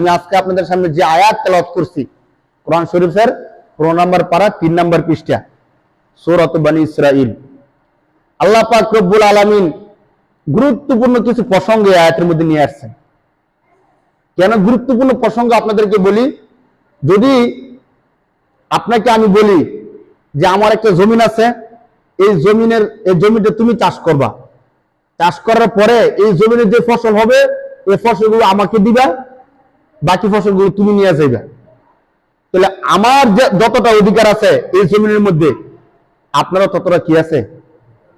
আমি আজকে আপনাদের সামনে যে আয়াত তেলাওয়াত করছি, কোরআন শরীফের পনেরো নম্বর পারা, তিন নম্বর পৃষ্ঠা, সৌরত বানী ইসরাইল আল্লাহ পাক রব্বুল আলামিন গুরুত্বপূর্ণ কিছু প্রসঙ্গ আয়াতের মধ্যে নিয়ে আসছেন। কেন গুরুত্বপূর্ণ প্রসঙ্গ আপনাদেরকে বলি, যদি আপনাকে আমি বলি যে আমার একটা জমিন আছে, এই জমিনের, এই জমিটা তুমি চাষ করবা। চাষ করার পরে এই জমিনের যে ফসল হবে, এই ফসলগুলো আমাকে দিবা বাকি ফসলগুলো তুমি নিয়ে যাইবা। তাহলে আমার যতটা অধিকার আছে এই জমিনের মধ্যে, আপনারও ততটা কি আছে?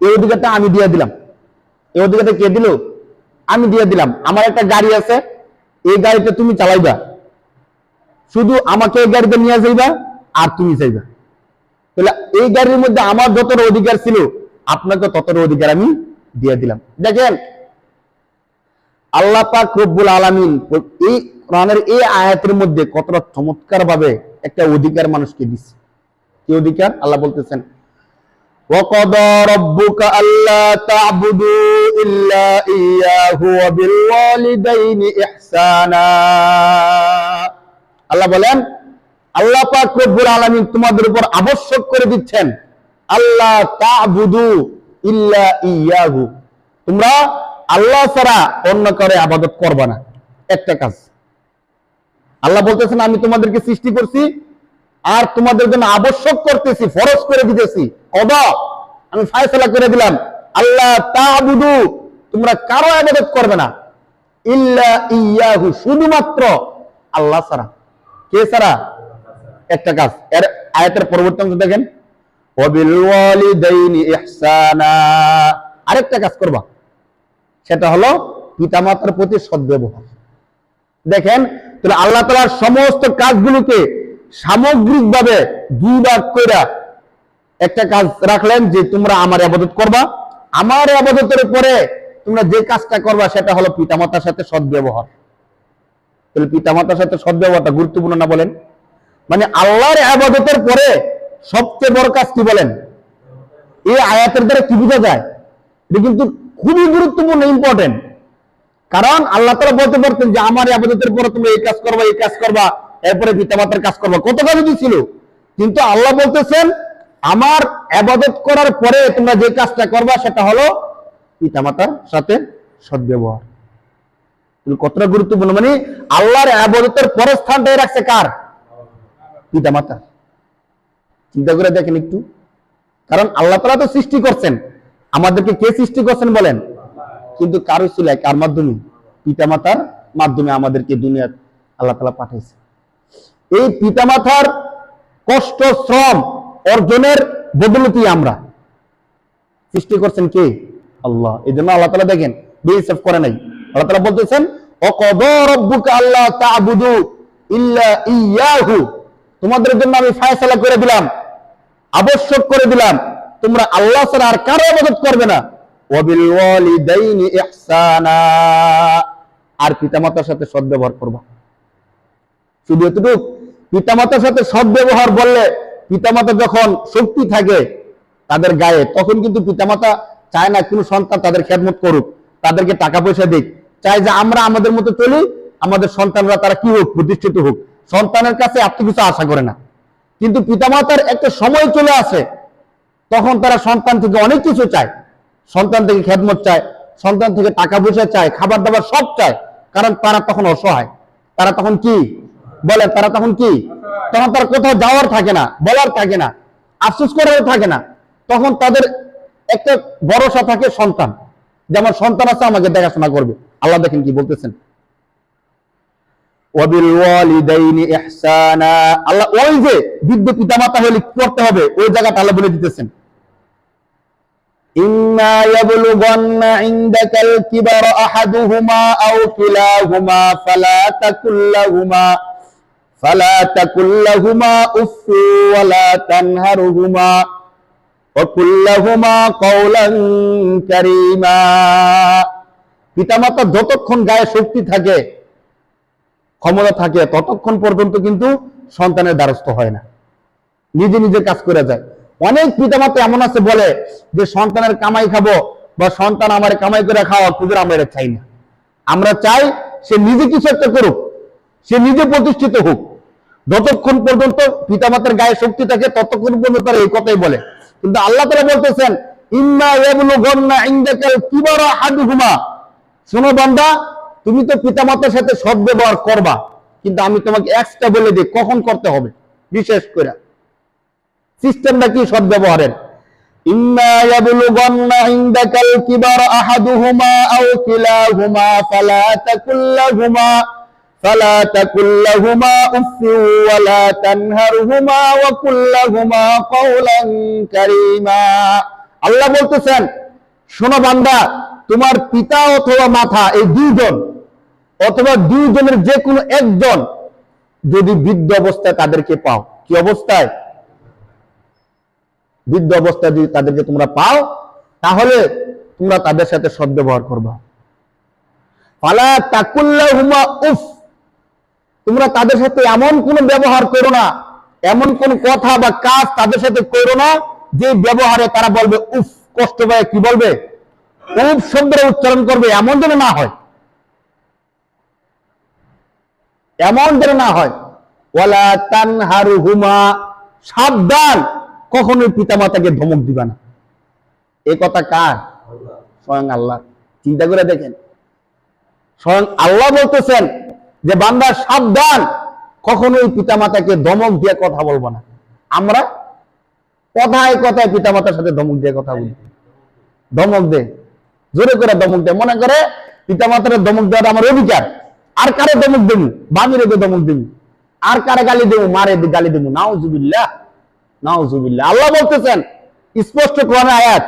এই অধিকারটা আমি দিয়ে দিলাম। এই অধিকারটা কে দিল? আমি দিয়ে দিলাম। আমার একটা গাড়ি আছে, এই গাড়িটা তুমি চালাইবা। শুধু আমাকে এই গাড়িতে নিয়ে যাইবা আর তুমি চাইবা। তাহলে এই গাড়ির মধ্যে আমার যতটা অধিকার ছিল, আপনাকে ততটা অধিকার আমি দিয়ে দিলাম। দেখেন, আল্লাহ পাক রব্বুল আলামিন এই কোরআনের এই আয়াতের মধ্যে কতটা চমৎকার ভাবে একটা অধিকার মানুষকে দিচ্ছে কি অধিকার আল্লাহ বলতেছেন وقضى ربك ألا تعبدوا إلا إياه وبالوالدين إحسانا আল্লাহ বলেন আল্লাহ পাক রব্বুল আলামিন তোমাদের উপর আবশ্যক করে দিচ্ছেন আল্লাহ তা'বুদু ইল্লা ইয়াহু তোমরা আল্লাহ ছাড়া অন্য কারে আবাদত করবা না একটা কাজ আল্লাহ বলতেছেন, আমি তোমাদেরকে সৃষ্টি করছি আর তোমাদের জন্য আবশ্যক করতেছি, ফরজ করে দিতেছি। কদা? আমি ফায়সালা করে দিলাম। আল্লাহ তা'বুদু তোমরা কারও আবাদত করবে না। ইল্লা ইয়াহু শুধুমাত্র আল্লাহ সারা কে সারা একটা কাজ। এর আয়াতের পরবর্তী অংশ দেখেন। আরেকটা কাজ করবা। সেটা হলো পিতামাতার প্রতি সদ্ব্যবহার। দেখেন তাহলে আল্লাহ তালার সমস্ত কাজগুলোকে সামগ্রিকভাবে দুই ভাগ কইরা একটা কাজ রাখলেন যে তোমরা আমার আবাদত করবা। আমার আবাদতের উপরে তোমরা যে কাজটা করবা সেটা হলো পিতামাতার সাথে সদ্ব্যবহার। তাহলে পিতামাতার সাথে সদ্ব্যবহারটা গুরুত্বপূর্ণ না বলেন? মানে আল্লাহর আবাদতের পরে সবচেয়ে বড় কাজ কি বলেন? এই আয়াতের দ্বারা কি বোঝা যায়? এটা কিন্তু খুবই গুরুত্বপূর্ণ ইম্পর্টেন্ট কারণ আল্লাহ তালা বলতে পারতেন যে, আমার আবাদতের পরে তুমি এই কাজ করবা, এই কাজ করবা, এরপরে পিতামাতার কাজ করবা। কত কাজই ছিল। কিন্তু আল্লাহ বলতেছেন, আমার আবাদত করার পরে তোমরা যে কাজটা করবা, সেটা হলো পিতামাতার সাথে সদ্ব্যবহার। কতটা গুরুত্বপূর্ণ? মানে আল্লাহর আবাদতের পরের স্থানটাই রাখছে কার? পিতামাতা চিন্তা করে দেখেন একটু। কারণ আল্লাহ তালা তো সৃষ্টি করছেন। আমাদেরকে কে সৃষ্টি করছেন বলেন? কিন্তু কারও ছিল কার মাধ্যমে? পিতামাতার মাধ্যমে আমাদেরকে দুনিয়ার আল্লাহ তালা পাঠাইছে। এই পিতামাতার কষ্ট, শ্রম অর্জনের বদলতি আমরা। সৃষ্টি করছেন কে? আল্লাহ। এই জন্য আল্লাহ তালা দেখেন বিএসএফ করে নাই। আল্লাহ তালা বলতেছেন তোমাদের জন্য আমি ফায়সালা করে দিলাম, আবশ্যক করে দিলাম। তোমরা আল্লাহ ছাড়া আর কারও আবাদত করবে না। আর পিতামাতার সাথে সদ্ব্যবহার করবা। শুধু এতটুক, পিতামাতার সাথে সদ্ব্যবহার বললে পিতামাতা যখন শক্তি থাকে তাদের গায়ে, তখন কিন্তু পিতামাতা চায় না কোনো সন্তান তাদের খেদমত করুক, তাদেরকে টাকা পয়সা দিক। চায় যে আমরা আমাদের মতো চলি, আমাদের সন্তানরা তারা কি হোক, প্রতিষ্ঠিত হোক। সন্তানের কাছে এত কিছু আশা করে না। কিন্তু পিতামাতার একটা সময় চলে আসে, তখন তারা সন্তান থেকে অনেক কিছু চায়। সন্তান থেকে খেদমত চায়, সন্তান থেকে টাকা পয়সা চায়, খাবার দাবার সব চায়, কারণ তারা তখন অসহায়। তারা তখন কি? বলে, তারা তখন কি? তখন তার কোথাও যাওয়ার থাকে না, বলার থাকে না, আফসোস করার থাকে না। তখন তাদের একটা ভরসা থাকে সন্তান, যে আমার সন্তান আছে, আমাকে দেখাশোনা করবে। আল্লাহ দেখেন কি বলতেছেন। আল্লাহ ওই যে বৃদ্ধ পিতামাতা হলে কি করতে হবে? ওই জায়গাটা আল্লাহ বলে দিতেছেন। إما يبلغن عندك الكبر أحدهما أو كلاهما فلا تكن لهما فلا تكن لهما أف ولا تنهرهما وقل لهما قولا كريما পিতামাতা যতক্ষণ গায়ে শক্তি থাকে ক্ষমতা থাকে ততক্ষণ পর্যন্ত কিন্তু সন্তানের দ্বারস্থ হয় না নিজে নিজে কাজ করে যায় অনেক পিতামাতা এমন আছে বলে যে, সন্তানের কামাই খাব বা সন্তান আমার কামাই করে খাওয়া খুদের আমরা চাই না। আমরা চাই সে নিজে কিছু একটা করুক, সে নিজে প্রতিষ্ঠিত হোক। যতক্ষণ পর্যন্ত পিতামাতার গায়ে শক্তি থাকে, ততক্ষণ পর্যন্ত তারা এই কথাই বলে। কিন্তু আল্লাহ তারা বলতেছেন শোনো তুমি তো পিতামাতার সাথে সৎ ব্যবহার করবা, কিন্তু আমি তোমাকে এক্সট্রা বলে দিই, কখন করতে হবে? বিশেষ করে। সিস্টেমটা কি সৎ ব্যবহারের إما يبلغن عندك الكبر أحدهما أو كلاهما فلا تكن لهما فلا تكن لهما أف ولا تنهرهما وقل لهما قولا كريما আল্লাহ বলতেছেন শোনো বান্দা তোমার পিতা অথবা মাথা এই দুইজন অথবা দুইজনের যে কোনো একজন যদি বৃদ্ধ অবস্থায় তাদেরকে পাও কি অবস্থায় বৃদ্ধ অবস্থায় যদি তাদেরকে তোমরা পাও, তাহলে তোমরা তাদের সাথে সদ্ব্যবহার করবা। উফ, তোমরা তাদের সাথে এমন কোন ব্যবহার করো না, এমন কোন কথা বা কাজ তাদের সাথে করো না, যে ব্যবহারে তারা বলবে, উফ, কষ্ট পায়, কি বলবে? উফ শব্দের উচ্চারণ করবে, এমন যেন না হয়। এমন যেন না হয়। ওয়ালা তানহারুহুমা, সাবধান। কখনোই পিতামাতাকে ধমক দিবা না। এ কথা কার? স্বয়ং আল্লাহ। চিন্তা করে দেখেন। স্বয়ং আল্লাহ বলতেছেন যে, বান্দা সাবধান, কখনোই পিতামাতাকে ধমক দিয়ে কথা বলব না। আমরা কথায় কথায় পিতামাতার সাথে ধমক দিয়ে কথা বলি। ধমক দে। জোরে করে ধমক দে। মনে করে পিতামাতার ধমক দেওয়াটা আমার অধিকার। আর কারে ধমক দেবো? বামিরে ধমক দেবো। আর কারে গালি দেবো? মারে গালি দেবো? নাউজুবিল্লাহ। নাউজুবিল্লাহ। আল্লাহ বলতেছেন, স্পষ্ট কোরআনে আয়াত,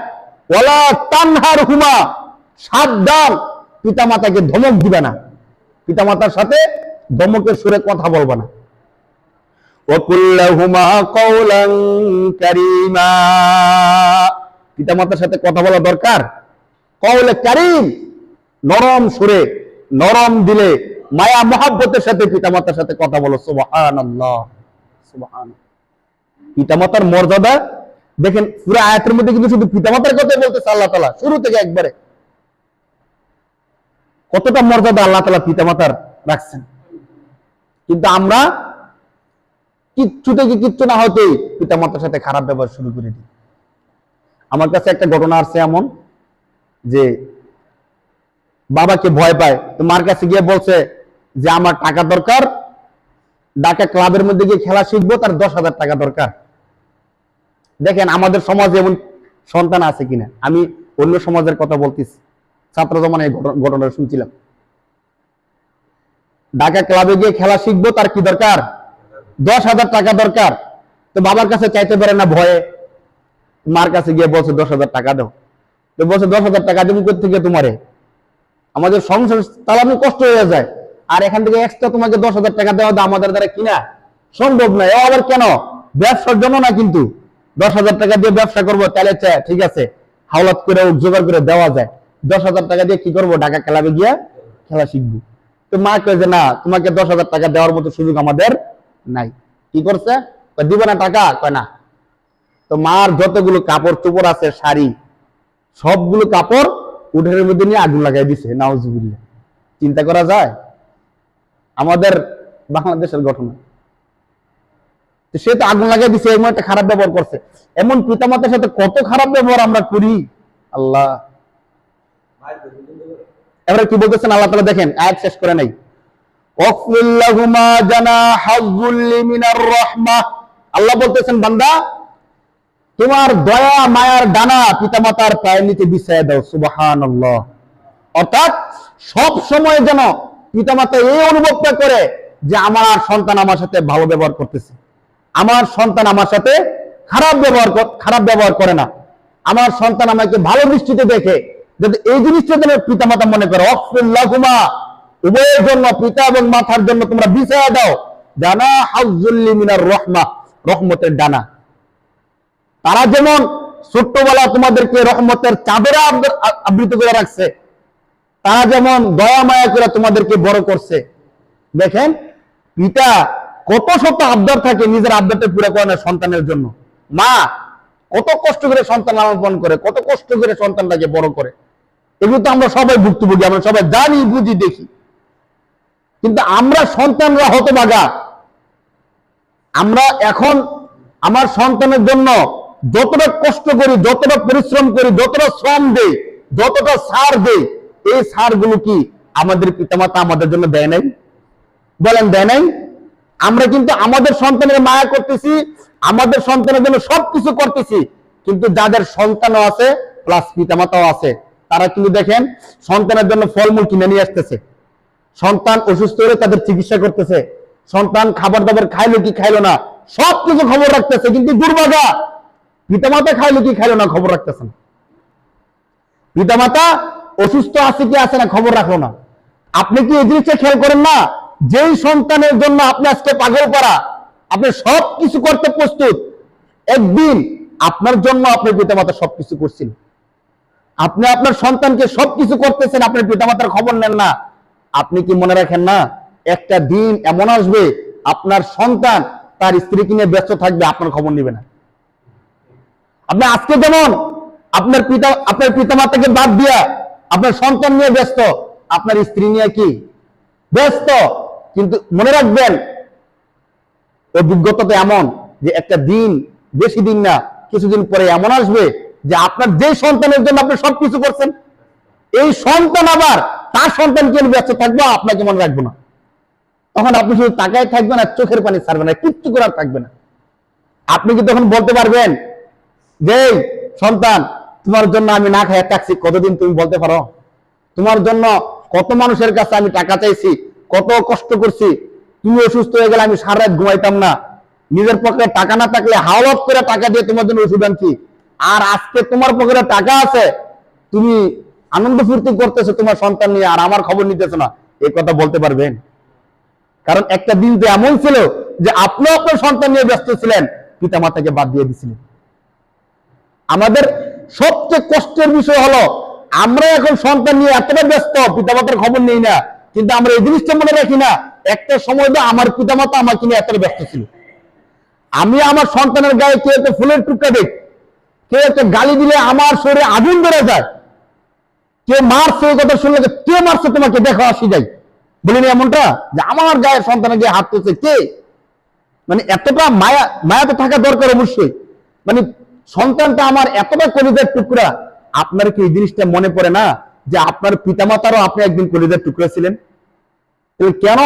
ওয়ালা তানহার হুমা সাবধান, পিতামাতাকে ধমক দিবে না। পিতামাতার সাথে ধমকের সুরে কথা বলবে না। ওয়াকুল্লাহুমা কওলান কারীমা। পিতামাতার সাথে কথা বলা দরকার। কওলে কারীম, নরম সুরে, নরম দিলে মায়া মহাব্বতের সাথে পিতামাতার সাথে কথা বলো। সুবহানাল্লাহ সুবহানাল্লাহ পিতামাতার মর্যাদা, দেখেন পুরো আয়াতের মধ্যে কিন্তু শুধু পিতামাতার কথা বলতেছে আল্লাহ তালা শুরু থেকে একবারে। কতটা মর্যাদা আল্লাহ তালা পিতামাতার রাখছেন। কিন্তু আমরা কিচ্ছু থেকে কিচ্ছু না হতেই পিতামাতার সাথে খারাপ ব্যবহার শুরু করে দিই। আমার কাছে একটা ঘটনা আসছে এমন যে বাবাকে ভয় পায়। তো মার কাছে গিয়ে বলছে যে, আমার টাকা দরকার, ঢাকা ক্লাবের মধ্যে গিয়ে খেলা শিখব, তার দশ হাজার টাকা দরকার। দেখেন, আমাদের সমাজে এমন সন্তান আছে কিনা? আমি অন্য সমাজের কথা বলতেছি। ছাত্র জমানায় ঘটনা- শুনছিলাম। ঢাকা ক্লাবে গিয়ে খেলা শিখব, তার কি দরকার? দশ হাজার টাকা দরকার। তো বাবার কাছে চাইতে পারে না ভয়ে। মার কাছে গিয়ে বলছে, দশ হাজার টাকা দাও। তো বলছে, দশ হাজার টাকা দেবো থেকে তোমারে? আমাদের সংসার চালানো কষ্ট হয়ে যায়। আর এখান থেকে এক্সট্রা তোমাকে দশ হাজার টাকা দেওয়া দাও আমাদের দ্বারা কিনা? সম্ভব নয়। আবার কেন? ব্যবসার জন্য না কিন্তু। দশ হাজার টাকা দিয়ে ব্যবসা করব, তাহলে ঠিক আছে। হাওলাত করে জোগাড় করে দেওয়া যায়। দশ হাজার টাকা দিয়ে কি করব? ঢাকা খেলাবে গিয়া খেলা শিখব। তো মা কয়ে যে, না, তোমাকে দশ হাজার টাকা দেওয়ার মতো সুযোগ আমাদের নাই। কি করছে? দিবে না টাকা? কয়, না। তো মার যতগুলো কাপড় চোপড় আছে, শাড়ি, সবগুলো কাপড় উঠের মধ্যে নিয়ে আগুন লাগাই দিছে, নাউজুবিল্লাহ। চিন্তা করা যায়? আমাদের বাংলাদেশের ঘটনা সে তো আগুন লাগাই দিছে এমন একটা খারাপ ব্যবহার করছে। এমন পিতামাতার সাথে কত খারাপ ব্যবহার আমরা করি? আল্লাহ। এবারে কি বলতেছেন? আল্লাহ তাআলা দেখেন, আয়াত শেষ করে নাই। আল্লাহ বলতেছেন, বান্দা, তোমার দয়া, মায়ার ডানা পিতামাতার পায়ের নিচে বিছায় দাও, সুবহানাল্লাহ। অর্থাৎ সব সময় যেন পিতামাতা এই অনুভবটা করে যে আমার সন্তান আমার সাথে ভালো ব্যবহার করতেছে। আমার সন্তান আমার সাথে খারাপ ব্যবহার খারাপ ব্যবহার করে না। আমার সন্তান আমাকে ভালো দৃষ্টিতে দেখে। যদি এই জিনিসটা যেন পিতা মাতা মনে করে। অফুল্লাহুমা উভয়ের জন্য পিতা এবং মাথার জন্য তোমরা বিছায়া দাও। জানা হাউজুল্লি মিনার রহমা। রহমতের ডানা তারা যেমন ছোট্টবেলা তোমাদেরকে রহমতের চাদরে আব- আবৃত করে রাখছে, তারা যেমন দয়া মায়া করে তোমাদেরকে বড় করছে। দেখেন, পিতা কত শত আবদার থাকে নিজের আবদারটা পুরো করে না সন্তানের জন্য? মা, কত কষ্ট করে সন্তান লালন পালন করে, কত কষ্ট করে সন্তানটাকে বড় করে। এগুলো তো আমরা সবাই ভুক্তভোগী, আমরা সবাই জানি, বুঝি, দেখি। কিন্তু আমরা সন্তানরা হতভাগা। আমরা এখন আমার সন্তানের জন্য যতটা কষ্ট করি, যতটা পরিশ্রম করি, যতটা শ্রম দেই, যতটা সার দেই, এই সারগুলো কি আমাদের পিতামাতা আমাদের জন্য দেয় নাই? বলেন, দেয় নাই? আমরা কিন্তু আমাদের সন্তানের মায়া করতেছি, আমাদের সন্তানের জন্য সবকিছু করতেছি, কিন্তু যাদের সন্তানও আছে প্লাস পিতামাতাও আছে, তারা কিন্তু দেখেন সন্তানের জন্য ফলমূল কিনে নিয়ে আসতেছে। সন্তান অসুস্থ হলে তাদের চিকিৎসা করতেছে, সন্তান খাবার দাবার খাইলো কি খাইলো না, সবকিছু খবর রাখতেছে, কিন্তু দুর্ভাগা, পিতামাতা খাইলো কি খাইলো না খবর রাখতেছে না। পিতামাতা অসুস্থ আছে কি আছে না খবর রাখল না। আপনি কি এই জিনিসটা খেয়াল করেন না? যেই সন্তানের জন্য আপনি আজকে পাগল করা আপনি সব কিছু করতে প্রস্তুত, একদিন আপনার জন্য আপনার পিতামাতা সবকিছু করছেন। আপনি আপনার সন্তানকে সবকিছু করতেছেন আপনার পিতামাতার খবর নেন না। আপনি কি মনে রাখেন না, একটা দিন এমন আসবে, আপনার সন্তান তার স্ত্রীকে নিয়ে ব্যস্ত থাকবে, আপনার খবর নিবে না। আপনি আজকে যেমন আপনার পিতা, আপনার পিতামাতাকে বাদ দিয়া আপনার সন্তান নিয়ে ব্যস্ত, আপনার স্ত্রী নিয়ে কি? ব্যস্ত। কিন্তু মনে রাখবেন, অভিজ্ঞতা এমন যে একটা দিন, বেশি দিন না, কিছুদিন পরে এমন আসবে যে আপনার যে সন্তানের জন্য আপনি সবকিছু করছেন, এই সন্তান আবার তার সন্তানকে ব্যস্ত থাকব, আপনাকে মনে রাখব না। তখন আপনি শুধু তাকায় থাকবেন আর চোখের পানি ছাড়বেন না, কিচ্ছু করার থাকবে না। আপনি কি তখন বলতে পারবেন, যে সন্তান, তোমার জন্য আমি না খাই থাকছি, কতদিন তুমি বলতে পারো? তোমার জন্য কত মানুষের কাছে আমি টাকা চাইছি কত কষ্ট করছি। তুমি অসুস্থ হয়ে গেলে আমি সারা রাত ঘুমাইতাম না। নিজের পকেটে টাকা না থাকলে হাওলাত করে টাকা দিয়ে তোমার জন্য ওষুধ আনছি। আর আজকে তোমার পকেটে টাকা আছে, তুমি আনন্দ ফুর্তি করতেছো তোমার সন্তান নিয়ে, আর আমার খবর নিতেছো না। এই কথা বলতে পারবেন? কারণ একটা দিন তো এমন ছিল যে আপনি আপনার সন্তান নিয়ে ব্যস্ত ছিলেন পিতা মাতাকে বাদ দিয়ে দিছিলেন। আমাদের সবচেয়ে কষ্টের বিষয় হলো, আমরা এখন সন্তান নিয়ে এতটা ব্যস্ত, পিতামাতার খবর নেই না। কিন্তু আমরা এই জিনিসটা মনে রাখি না, একটা সময় তো আমার পিতামাতা আমাকে নিয়ে এতটা ব্যস্ত ছিল। আমি আমার সন্তানের গায়ে কেউ একটা ফুলের টুকরা দেখ কেউ একটা গালি দিলে আমার শরীরে আগুন ধরে যায় কেউ মারছে এই কথা শুনলে কে মারছে তোমাকে দেখো, আসি যাই। বলিনি এমনটা? যে আমার গায়ে সন্তানের গায়ে হাত তুলছে কে? মানে এতটা মায়া মায়া তো থাকা দরকার অবশ্যই। মানে সন্তানটা আমার এতটা কলিজার টুকরা, আপনার কি এই জিনিসটা মনে পড়ে না? যে আপনার পিতামাতারও আপনি একদিন কলিজার টুকরা ছিলেন। কেন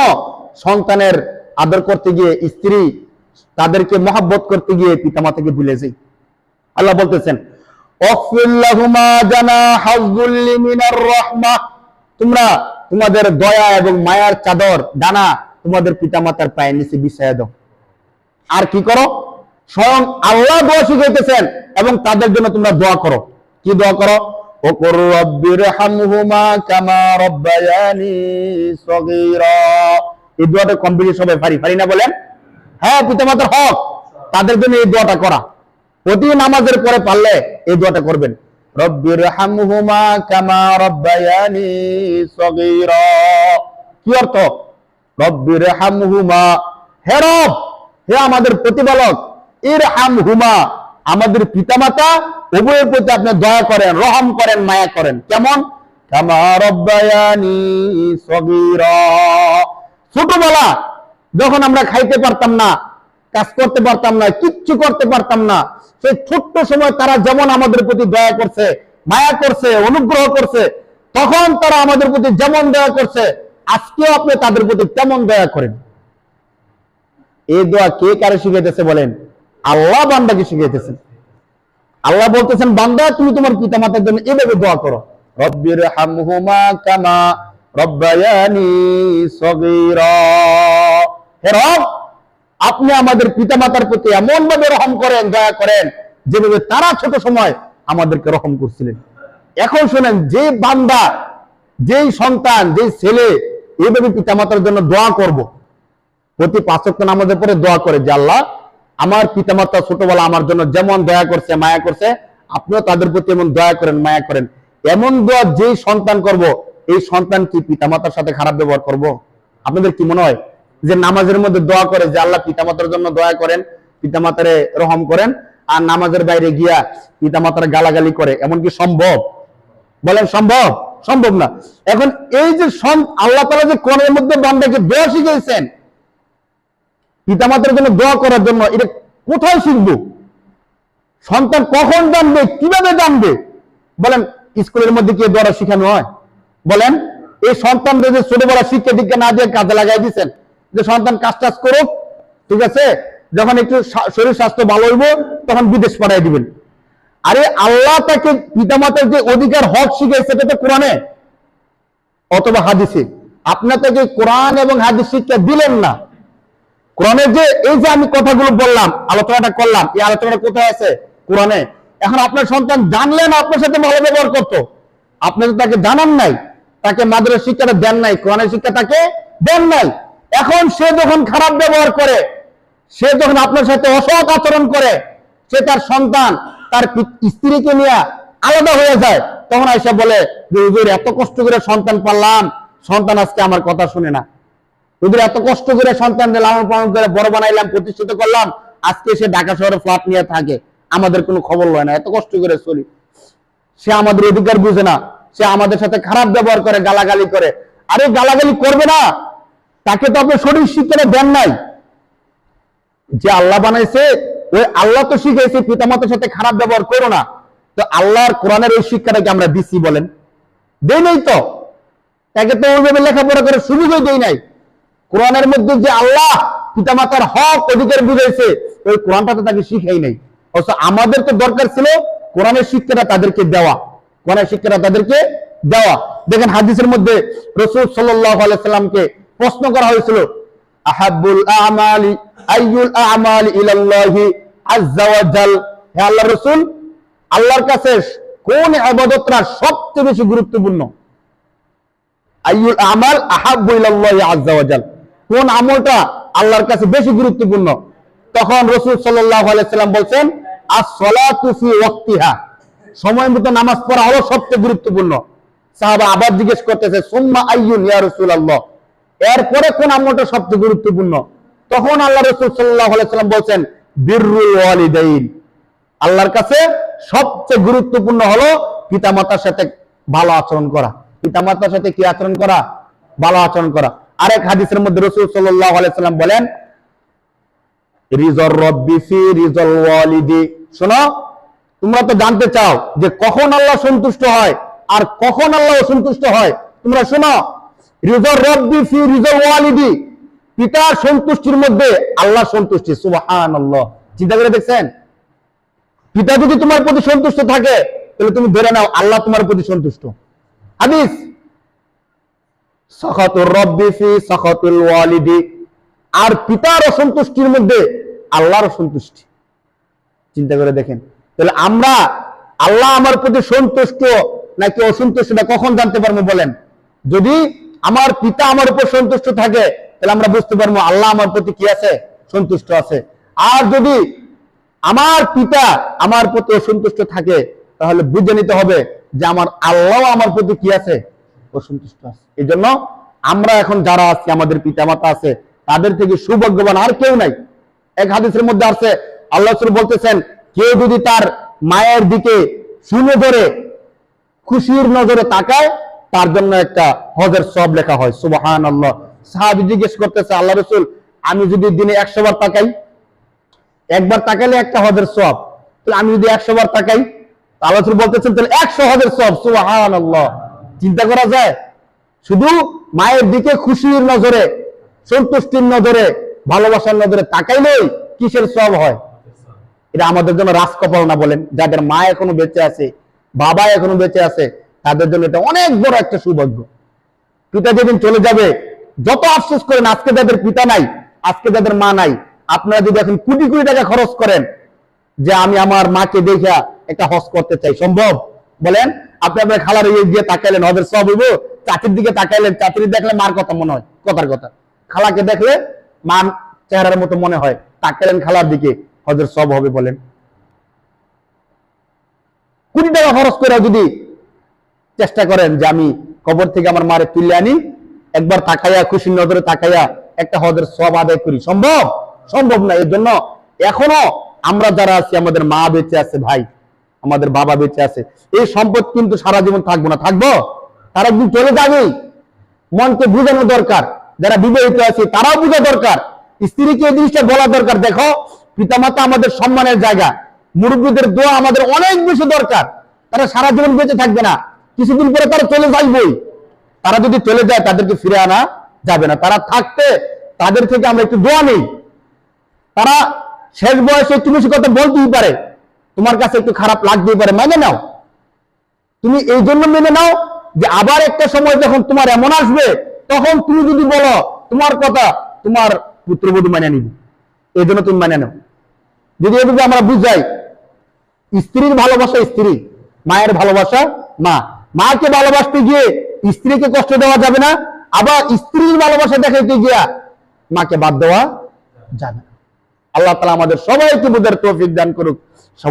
সন্তানের আদর করতে গিয়ে স্ত্রী তাদেরকে মহাব্বত করতে গিয়ে পিতামাতাকে ভুলে যাই আল্লাহ বলতেছেন। তোমরা তোমাদের দয়া এবং মায়ার চাদর, ডানা তোমাদের পিতামাতার পায়ের নিচে বিছায়া দাও। আর কি করো? স্বয়ং আল্লাহ দোয়া শিখাইতেছেন এবং তাদের জন্য তোমরা দোয়া করো। কি দোয়া করো? ওকর রব্বির হামহুমা কামা রব্বায়ানি সগীরা। এই দোয়াটা কমপ্লিট সবাই পারি পারি না বলেন। হ্যাঁ পিতামাতার হক। তাদের জন্য এই দোয়াটা করা। প্রতি নামাজের পরে পারলে এই দোয়াটা করবেন। রব্বির হামহুমা কামা রব্বায়ানি সগীরা। কি অর্থ? রব্বির হামহুমা। হে রব, হে আমাদের প্রতিপালক এর হাম হুমা আমাদের পিতামাতা উভয়ের প্রতি আপনি দয়া করেন, রহম করেন, মায়া করেন। কেমন? ছোটবেলা যখন আমরা খাইতে পারতাম না, কাজ করতে পারতাম না, কিচ্ছু করতে পারতাম না, সেই ছোট্ট সময় তারা যেমন আমাদের প্রতি দয়া করছে, মায়া করছে, অনুগ্রহ করছে, তখন তারা আমাদের প্রতি যেমন দয়া করছে, আজকেও আপনি তাদের প্রতি তেমন দয়া করেন। এই দোয়া কে কারে শিখাইতেছে বলেন? আল্লাহ বান্দাকে শিখাইতেছেন আল্লাহ বলতেছেন বান্দা তুমি তোমার পিতা মাতার জন্য এভাবে দোয়া করো। রব্বির হামহুমা কামা রব্বায়ানি সগীরা। হে রব আপনি আমাদের পিতা মাতার প্রতি এমন ভাবে রহম করেন দয়া করেন যেভাবে তারা ছোট সময় আমাদেরকে রহম করছিলেন। এখন শুনেন যে বান্দা যেই সন্তান যেই ছেলে এইভাবে পিতা মাতার জন্য দোয়া করব। প্রতি পাঁচক্ত নামাজের পরে দোয়া করে যে আল্লাহ আমার পিতামাতা ছোটবেলা আমার জন্য যেমন দয়া করছে, মায়া করছে, আপনিও তাদের প্রতি এমন দয়া করেন, মায়া করেন। এমন দোয়া যেই সন্তান করব, এই সন্তান কি পিতামাতার সাথে খারাপ ব্যবহার করব? আপনাদের কি মনে হয় যে নামাজের মধ্যে দোয়া করে যে আল্লাহ পিতামাতার জন্য দয়া করেন, পিতামাতারে রহম করেন, আর নামাজের বাইরে গিয়া পিতামাতার গালাগালি করে, এমন কি সম্ভব? বলেন সম্ভব? সম্ভব না। এখন এই যে আল্লাহ তালা যে কোরআনের মধ্যে বান্দাকে দোয়া শিখিয়েছেন পিতামাতার জন্য দোয়া করার জন্য এটা কোথায় শিখব? সন্তান কখন জানবে, কীভাবে জানবে? বলেন, স্কুলের মধ্যে কি দোয়া শিখানো হয়? বলেন, এই সন্তানদের যে ছোটবেলা শিক্ষা দীক্ষা না দিয়ে কাজে লাগাই দিচ্ছেন যে সন্তান কাজ টাজ করুক, ঠিক আছে? যখন একটু শরীর স্বাস্থ্য ভালো হইব, তখন বিদেশ পাঠাই দিবেন। আরে আল্লাহ তাকে পিতামাতার যে অধিকার হক শিখে সেটা তো কোরআনে অথবা হাদিসে। আপনার তাকে কোরআন এবং হাদিস শিক্ষা দিলেন না। কোরআনের যে এই যে আমি কথাগুলো বললাম, আলোচনাটা করলাম, এই আলোচনাটা কোথায় আছে? কোরআনে। এখন আপনার সন্তান জানলেন আপনার সাথে ভালো ব্যবহার করতো। আপনি তো তাকে জানান নাই, তাকে মাদ্রাসা শিক্ষাটা দেন নাই, কোরআনের শিক্ষা তাকে দেন নাই। এখন সে যখন খারাপ ব্যবহার করে, সে যখন আপনার সাথে অসৎ আচরণ করে, সে তার সন্তান, তার স্ত্রীকে নিয়ে আলাদা হয়ে যায়, তখন আইসা বলে, যে এত কষ্ট করে সন্তান পারলাম সন্তান আজকে আমার কথা শুনে না। হুজুর এত কষ্ট করে সন্তান লালন পালন করে বড় বানাইলাম, প্রতিষ্ঠিত করলাম, আজকে সে ঢাকা শহরে ফ্ল্যাট নিয়ে থাকে, আমাদের কোনো খবর লয় না, এত কষ্ট করে চলি। সে আমাদের অধিকার বুঝে না, সে আমাদের সাথে খারাপ ব্যবহার করে, গালাগালি করে। আরে গালাগালি করবে না, তাকে তো আপনি শরীর শিক্ষাটা দেন নাই। যে আল্লাহ বানাইছে, ওই আল্লাহ তো শিখাইছে, পিতামাতার সাথে খারাপ ব্যবহার করো না। তো আল্লাহর কোরআনের ওই শিক্ষাটাকে আমরা দিচ্ছি বলেন। দেই নাই তো। তাকে তো ওইভাবে লেখাপড়া করে সুযোগই দেই নাই। কোরআনের মধ্যে যে আল্লাহ, পিতামাতার হক, অধিকার বুঝাইছে, ওই কোরআনটা তো তাকে শিখাই নাই। অথচ আমাদের তো দরকার ছিল কোরআনের শিক্ষাটা তাদেরকে দেওয়া। কোরআনের শিক্ষাটা তাদেরকে দেওয়া। দেখেন হাদিসের মধ্যে রসুল আলাইসাল্লামকে প্রশ্ন করা হয়েছিল আহাবুল আমালি, আইয়ুল আমালি ইলাল্লাহি আজ্জা হে আল্লাহ রসুল, আল্লাহর কাছে কোন ইবাদতটা সবচেয়ে বেশি গুরুত্বপূর্ণ? আইয়ুল আমাল আহাব্বু ইলাল্লাহি আজ্জা কোন আমলটা আল্লাহর কাছে বেশি গুরুত্বপূর্ণ? তখন রাসূল সাল্লাম বলছেন ওয়াক্তিহা। সময় মতো নামাজ পড়া হলো সবচেয়ে গুরুত্বপূর্ণ। সাহাবা আবার জিজ্ঞেস করতেছে, সুম্মা আইয়ুন ইয়া রাসূলুল্লাহ? এরপরে কোন আমলটা সবচেয়ে গুরুত্বপূর্ণ? তখন আল্লাহ রাসূল সাল্লাল্লাহু আলাইহি সাল্লাম বলছেন, বিররুল ওয়ালিদাইন। আল্লাহর কাছে সবচেয়ে গুরুত্বপূর্ণ হলো পিতামাতার সাথে ভালো আচরণ করা। পিতামাতার সাথে কি আচরণ করা? ভালো আচরণ করা। আরেক হাদিসের মধ্যে রসুল সাল্লাম বলেন শোনো, তোমরা তো জানতে চাও যে কখন আল্লাহ সন্তুষ্ট হয় আর কখন আল্লাহ অসন্তুষ্ট হয়। তোমরা শোনো, রিজর রব্বি ফি রিজল ওয়ালিদি। পিতার সন্তুষ্টির মধ্যে আল্লাহ সন্তুষ্টি, সুবহানাল্লাহ। চিন্তা করে দেখছেন? পিতা যদি তোমার প্রতি সন্তুষ্ট থাকে, তাহলে তুমি ধরে নাও, আল্লাহ তোমার প্রতি সন্তুষ্ট। হাদিস আর পিতার অসন্তুষ্টির মধ্যে আল্লাহর অসন্তুষ্টি। চিন্তা করে দেখেন। তাহলে আমরা আল্লাহ আমার প্রতি সন্তুষ্ট নাকি অসন্তুষ্ট এটা কখন জানতে পারব বলেন? যদি আমার পিতা আমার উপর সন্তুষ্ট থাকে, তাহলে আমরা বুঝতে পারব আল্লাহ আমার প্রতি কি আছে? সন্তুষ্ট আছে। আর যদি আমার পিতা আমার প্রতি অসন্তুষ্ট থাকে, তাহলে বুঝে নিতে হবে যে আমার আল্লাহ আমার প্রতি কি আছে? অসন্তুষ্ট আছে। এই জন্য আমরা এখন যারা আছি, আমাদের পিতা মাতা আছে, তাদের থেকে সৌভাগ্যবান আর কেউ নাই। এক হাদিসের মধ্যে আছে, আল্লাহ বলতেছেন, কেউ যদি তার মায়ের দিকে শুনে ধরে খুশির নজরে তাকায়, তার জন্য একটা হজের সব লেখা হয়। সুবহান আল্লাহ সাহাবি জিজ্ঞেস করতেছে, আল্লাহ রসুল, আমি যদি দিনে একশো বার তাকাই, একবার তাকাইলে একটা হজের সব তাহলে আমি যদি একশো বার তাকাই আল্লাহ রসুল বলতেছেন, তাহলে একশো হজের সব সুবহান আল্লাহ চিন্তা করা যায়? শুধু মায়ের দিকে খুশির নজরে, সন্তুষ্টির নজরে, ভালোবাসার নজরে তাকাইলেই কিসের সব হয়? এটা আমাদের জন্য রাজকপাল না বলেন। যাদের মা এখনও বেঁচে আছে, বাবা এখনও বেঁচে আছে, তাদের জন্য এটা অনেক বড় একটা সৌভাগ্য। পিতা যেদিন চলে যাবে, যত আফসোস করেন, আজকে যাদের পিতা নাই, আজকে যাদের মা নাই, আপনারা যদি এখন কোটি কোটি টাকা খরচ করেন, যে আমি আমার মাকে দেখা একটা হজ করতে চাই, সম্ভব? বলেন? আপনি আপনার খালার গিয়ে তাকাইলেন হজের সব হইব, চাচির দিকে তাকাইলেন, চাচির দেখলে মার কথা মনে হয়, কথার কথা। খালাকে দেখলে মার চেহারার মতো মনে হয়, তাকাইলেন খালার দিকে হজের সব হবে বলেন। কোটি টাকা খরচ করে যদি চেষ্টা করেন যে আমি কবর থেকে আমার মারে তুলে আনি, একবার তাকাইয়া খুশি নজরে তাকাইয়া একটা হজের সব আদায় করি। সম্ভব? সম্ভব না, এর জন্য এখনও আমরা যারা আছি, আমাদের মা বেঁচে আছে ভাই। আমাদের বাবা বেঁচে আছে। এই সম্পদ কিন্তু সারা জীবন থাকব না। থাকব? তারা একদিন চলে যাবেই মনকে বুঝানো দরকার। যারা বিবাহিত আছে, তারাও বোঝা দরকার। স্ত্রীকে এই জিনিসটা বলা দরকার। দেখো, পিতামাতা আমাদের সম্মানের জায়গা। মুরব্বীদের দোয়া আমাদের অনেক বেশি দরকার। তারা সারা জীবন বেঁচে থাকবে না। কিছুদিন পরে তারা চলে যাইবই। তারা যদি চলে যায়, তাদেরকে ফিরে আনা যাবে না। তারা থাকতে, তাদের থেকে আমরা একটু দোয়া নেই। তারা শেষ বয়সে একটু বেশি কথা বলতেই পারে। তোমার কাছে একটু খারাপ লাগতেই পারে, মেনে নাও। তুমি এই জন্য মেনে নাও যে আবার একটা সময় যখন তোমার এমন আসবে, তখন তুমি যদি বলো, তোমার কথা তোমার পুত্রবধূ মেনে নিবে। এই জন্য তুমি মেনে নাও। যদি এভাবে আমরা বুঝাই, স্ত্রীর ভালোবাসা স্ত্রী, মায়ের ভালোবাসা মা। মাকে ভালোবাসতে গিয়ে স্ত্রীকে কষ্ট দেওয়া যাবে না, আবার স্ত্রীর ভালোবাসা দেখাইতে গিয়া মাকে বাদ দেওয়া যাবে আল্লাহ তালা আমাদের সবাইকে বুঝার তৌফিক দান করুক। সবাই